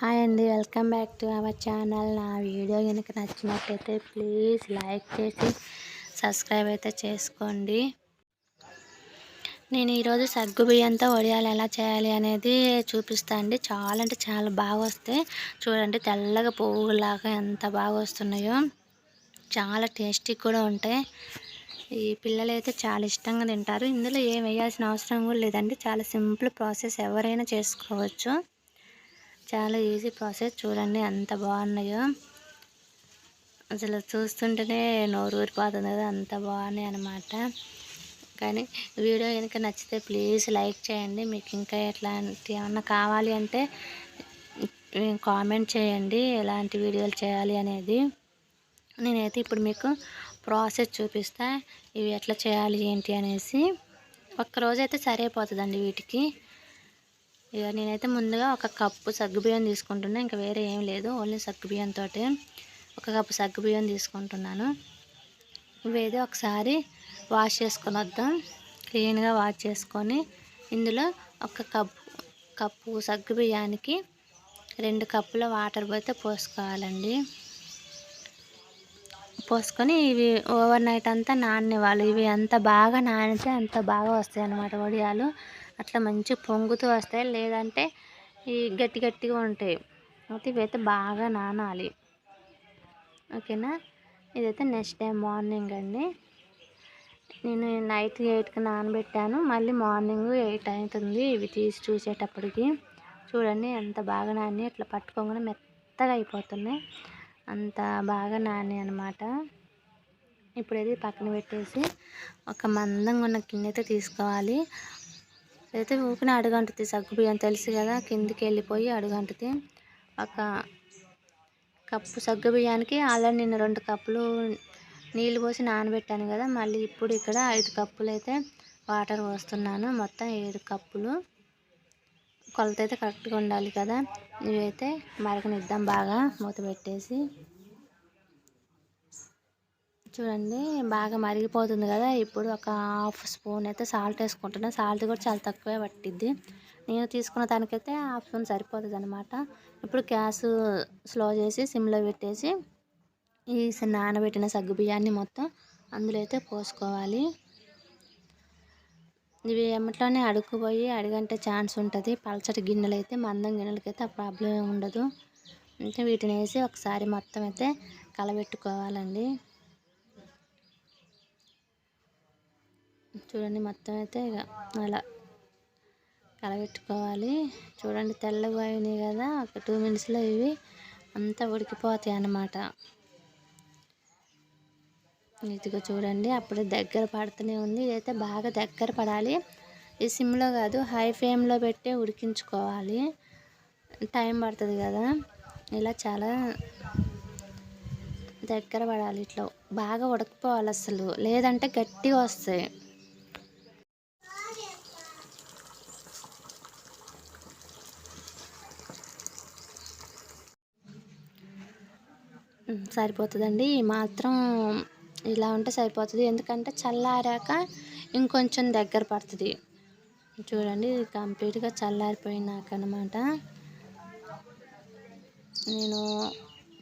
Hi అండి welcome back to our channel. నా video కనుక నచ్చినట్లయితే ప్లీజ్ లైక్ చేసి సబ్స్క్రైబ్ అయితే చేసుకోండి. నేను ఈరోజు సగ్గు బియ్యంతో వడియాలు ఎలా చేయాలి అనేది చూపిస్తాను అండి. చాలా అంటే చాలా బాగా వస్తాయి. చూడండి తెల్లగా పువ్వులాగా ఎంత బాగా వస్తున్నాయో. చాలా టేస్టీ కూడా ఉంటాయి. ఈ పిల్లలు అయితే చాలా ఇష్టంగా తింటారు. ఇందులో ఏం వేయాల్సిన అవసరం కూడా లేదండి. చాలా సింపుల్ ప్రాసెస్ ఎవరైనా చేసుకోవచ్చు. చాలా ఈజీ ప్రాసెస్ చూడండి ఎంత బాగున్నాయో. అసలు చూస్తుంటేనే నోరు ఊరిపోతుంది కదా అంత బాగున్నాయి అనమాట కానీ వీడియో కనుక నచ్చితే ప్లీజ్ లైక్ చేయండి. మీకు ఇంకా ఎట్లాంటి ఏమన్నా కావాలి అంటే కామెంట్ చేయండి. ఎలాంటి వీడియోలు చేయాలి అనేది. నేనైతే ఇప్పుడు మీకు ప్రాసెస్ చూపిస్తా. ఇవి ఎట్లా చేయాలి ఏంటి అనేసి. ఒక్కరోజైతే సరిపోతుందండి వీటికి. ఇక నేనైతే ముందుగా ఒక కప్పు సగ్గుబియ్యం తీసుకుంటున్నా. ఇంకా వేరే ఏం లేదు. ఓన్లీ సగ్గుబియ్యంతో ఒక కప్పు సగ్గుబియ్యం తీసుకుంటున్నాను. ఇవేదో ఒకసారి వాష్ చేసుకొని వద్దాం. క్లీన్గా వాష్ చేసుకొని ఇందులో ఒక కప్పు కప్పు సగ్గుబియ్యానికి రెండు కప్పుల వాటర్ పోతే పోసుకోవాలండి. పోసుకొని ఇవి ఓవర్ నైట్ అంతా నానేవాళ్ళు ఇవి ఎంత బాగా నానితే అంత బాగా వస్తాయి అన్నమాట వడియాలు. అట్లా మంచి పొంగుతూ వస్తాయి. లేదంటే ఈ గట్టి గట్టిగా ఉంటాయి. అయితే ఇవైతే బాగా నానాలి. ఓకేనా? ఇదైతే నెక్స్ట్ డే మార్నింగ్ అండి. నేను నైట్ ఎయిట్కి నానబెట్టాను. మళ్ళీ మార్నింగ్ ఎయిట్ అవుతుంది. ఇవి తీసి చూసేటప్పటికి. చూడండి ఎంత బాగా నాని ఇట్లా పట్టుకోగానే మెత్తగా అయిపోతున్నాయి. అంత బాగా నాని అనమాట ఇప్పుడు ఇది పక్కన పెట్టేసి ఒక మందంగా ఉన్న గిన్నె అయితే తీసుకోవాలి. అయితే ఊపిన అడుగంటుంది సగ్గుబియ్యం తెలుసు కదా కిందికి వెళ్ళిపోయి అడుగంటుంది ఒక కప్పు సగ్గుబియ్యానికి ఆల్రెడీ నేను రెండు కప్పులు నీళ్ళు పోసి నానబెట్టాను కదా మళ్ళీ ఇప్పుడు ఇక్కడ ఐదు కప్పులు అయితే వాటర్ పోస్తున్నాను. మొత్తం ఏడు కప్పులు కొలత అయితే కరెక్ట్గా ఉండాలి కదా. ఇవైతే మరగనిద్దాం బాగా మూత పెట్టేసి. చూడండి బాగా మరిగిపోతుంది కదా. ఇప్పుడు ఒక హాఫ్ స్పూన్ అయితే సాల్ట్ వేసుకుంటున్నాను సాల్ట్ కూడా చాలా తక్కువే పట్టిద్ది. నేను తీసుకున్న దానికైతే హాఫ్ స్పూన్ సరిపోతుంది అనమాట ఇప్పుడు గ్యాస్ స్లో చేసి సిమ్లో పెట్టేసి ఈ నానబెట్టిన సగ్గు బియ్యాన్ని మొత్తం అందులో అయితే పోసుకోవాలి. ఇవి ఎమ్మట్లోనే అడుక్కుపోయి అడిగంటే ఛాన్స్ ఉంటుంది. పలచటి గిన్నెలు అయితే మందం గిన్నెలకైతే ఆ ప్రాబ్లం ఉండదు. అంటే వీటిని వేసి ఒకసారి మొత్తం అయితే కలబెట్టుకోవాలండి. చూడండి మొత్తం అయితే ఇక అలా కలగెట్టుకోవాలి. చూడండి తెల్లగా అయినాయి కదా ఒక టూ మినిట్స్లో ఇవి అంతా ఉడికిపోతాయి అన్నమాట. ఇదిగో చూడండి అప్పుడు దగ్గర పడుతూనే ఉంది. ఇదైతే బాగా దగ్గర పడాలి. ఈ సిమ్లో కాదు హై ఫ్లేమ్లో పెట్టి ఉడికించుకోవాలి. టైం పడుతుంది కదా ఇలా చాలా దగ్గర పడాలి ఇట్లా. బాగా ఉడకపోవాలి అసలు. లేదంటే గట్టిగా వస్తాయి. సరిపోతుందండి. మాత్రం ఇలా ఉంటే సరిపోతుంది. ఎందుకంటే చల్లారాక ఇంకొంచెం దగ్గర పడుతుంది. చూడండి కంప్లీట్గా చల్లారిపోయినాక అనమాట నేను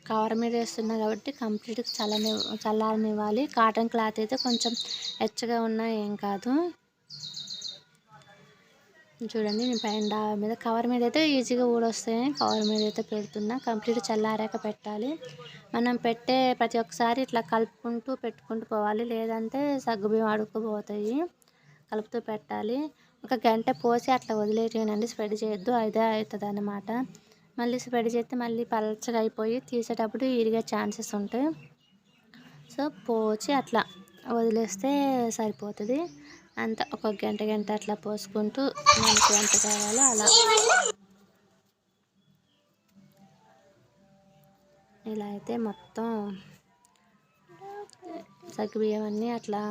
కవర్ మీద వేస్తున్నా కాబట్టి కంప్లీట్గా చల్లని చల్లారనివ్వాలి. కాటన్ క్లాత్ అయితే కొంచెం ఎచ్చగా ఉన్నా ఏం కాదు. చూడండి నేను పైన డాబా మీద కవర్ మీద అయితే ఈజీగా ఊడొస్తాయని కవర్ మీద అయితే పెడుతున్నా. కంప్లీట్ చల్లారాక పెట్టాలి. మనం పెట్టే ప్రతి ఒక్కసారి ఇట్లా కలుపుకుంటూ పెట్టుకుంటూ పోవాలి. లేదంటే సగ్గుబియ్యం అడుక్కుపోతాయి కలుపుతూ పెట్టాలి. ఒక గంట పోసి అట్లా వదిలేయనండి స్ప్రెడ్ చేయొద్దు. అదే అవుతుంది అనమాట మళ్ళీ స్ప్రెడ్ చేస్తే మళ్ళీ పలచగా అయిపోయి తీసేటప్పుడు ఇరిగే ఛాన్సెస్ ఉంటాయి. సో పోచి అట్లా వదిలేస్తే సరిపోతుంది. అంతా ఒక గంట గంట అట్లా పోసుకుంటూ మనకి ఎంత కావాలో అలా. ఇలా అయితే మొత్తం సగ్గుబియ్యం అన్నీ అట్లా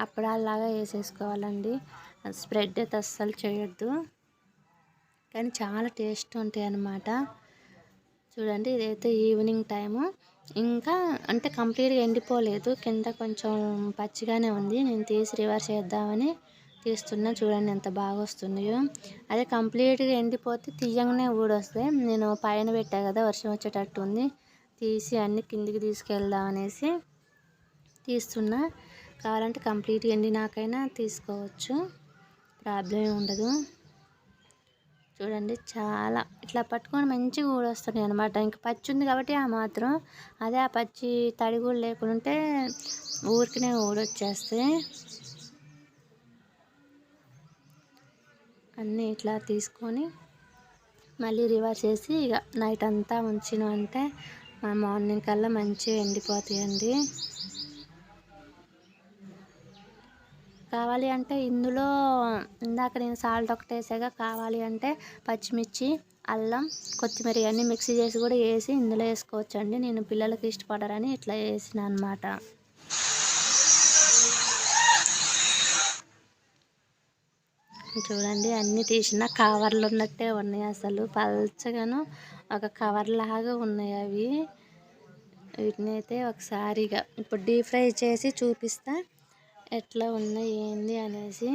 అప్పడాలాగా వేసేసుకోవాలండి. స్ప్రెడ్ అయితే అస్సలు చేయొద్దు. కానీ చాలా టేస్ట్ ఉంటాయి అన్నమాట చూడండి ఇదైతే ఈవినింగ్ టైము. ఇంకా అంటే కంప్లీట్గా ఎండిపోలేదు. కింద కొంచెం పచ్చిగానే ఉంది. నేను తీసి రివర్స్ చేద్దామని తీస్తున్నా. చూడండి ఎంత బాగా వస్తున్నాయో అదే కంప్లీట్గా ఎండిపోతే తీయంగానే ఊడొస్తాయి. నేను పైన పెట్టా కదా వర్షం వచ్చేటట్టు ఉంది. తీసి అన్ని కిందికి తీసుకెళ్దాం అనేసి తీస్తున్నా. కావాలంటే కంప్లీట్గా ఎండినాకైనా తీసుకోవచ్చు. ప్రాబ్లం ఉండదు. చూడండి చాలా. ఇట్లా పట్టుకొని మంచిగా ఊడొస్తున్నాయి అనమాట ఇంకా పచ్చి ఉంది కాబట్టి ఆ మాత్రం అదే ఆ పచ్చి తడి కూడా లేకుంటే ఊరికినే ఊడొచ్చేస్తాయి అన్నీ ఇట్లా తీసుకొని మళ్ళీ రివర్స్ చేసి ఇక నైట్ అంతా ఉంచిన అంటే మార్నింగ్ కల్లా మంచిగా ఎండిపోతాయండి. కావాలి అంటే ఇందులో ఇందాక నేను సాల్ట్ ఒకటి వేసాక కావాలి అంటే పచ్చిమిర్చి అల్లం కొత్తిమీర ఇవన్నీ మిక్సీ చేసి కూడా వేసి ఇందులో వేసుకోవచ్చండి. నేను పిల్లలకి ఇష్టపడరని ఇట్లా వేసిన అనమాట చూడండి అన్నీ తీసిన కవర్లు ఉన్నట్టే ఉన్నాయి అసలు. పల్చగాను ఒక కవర్ లాగా ఉన్నాయి అవి. వీటిని అయితే ఒకసారిగా ఇప్పుడు డీప్ ఫ్రై చేసి చూపిస్తా. ఎట్లా ఉన్నాయి ఏంది అనేసి.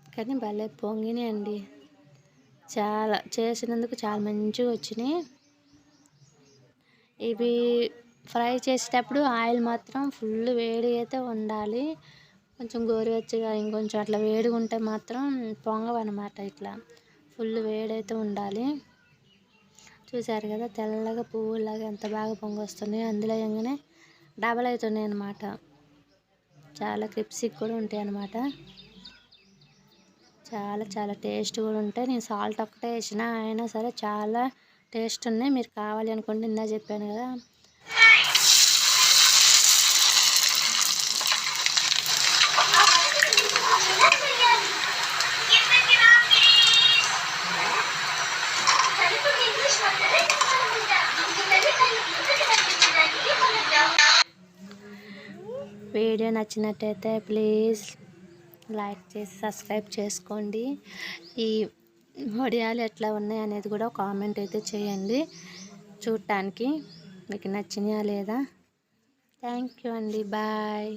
కానీ భలే పొంగినాయి అండి చాలా చేసినందుకు చాలా మంచిగా వచ్చినాయి. ఇవి ఫ్రై చేసేటప్పుడు ఆయిల్ మాత్రం ఫుల్ వేడి అయితే ఉండాలి. కొంచెం గోరువెచ్చగా ఇంకొంచెం అట్లా వేడిగా ఉంటే మాత్రం పొంగవన్నమాట ఇట్లా. ఫుల్ వేడైతే ఉండాలి. చూసారు కదా తెల్లగా పువ్వులాగా ఎంత బాగా పొంగొస్తున్నాయి అందులో వేయగానే డబల్ అవుతున్నాయి అన్నమాట చాలా క్రిప్సీ కూడా ఉంటాయి అన్నమాట చాలా చాలా టేస్ట్ కూడా ఉంటాయి. నేను సాల్ట్ ఒక్కటే వేసిన అయినా సరే చాలా టేస్ట్ ఉన్నాయి. మీరు కావాలి అనుకుంటే ఇందా చెప్పాను కదా. వీడియో నచ్చినట్టయితే ప్లీజ్ లైక్ చేసి సబ్స్క్రైబ్ చేసుకోండి. ఈ వడియాలు ఎట్లా ఉన్నాయి అనేది కూడా కామెంట్ అయితే చేయండి. చూడటానికి మీకు నచ్చినాయా లేదా? థ్యాంక్ యూ అండి. బాయ్.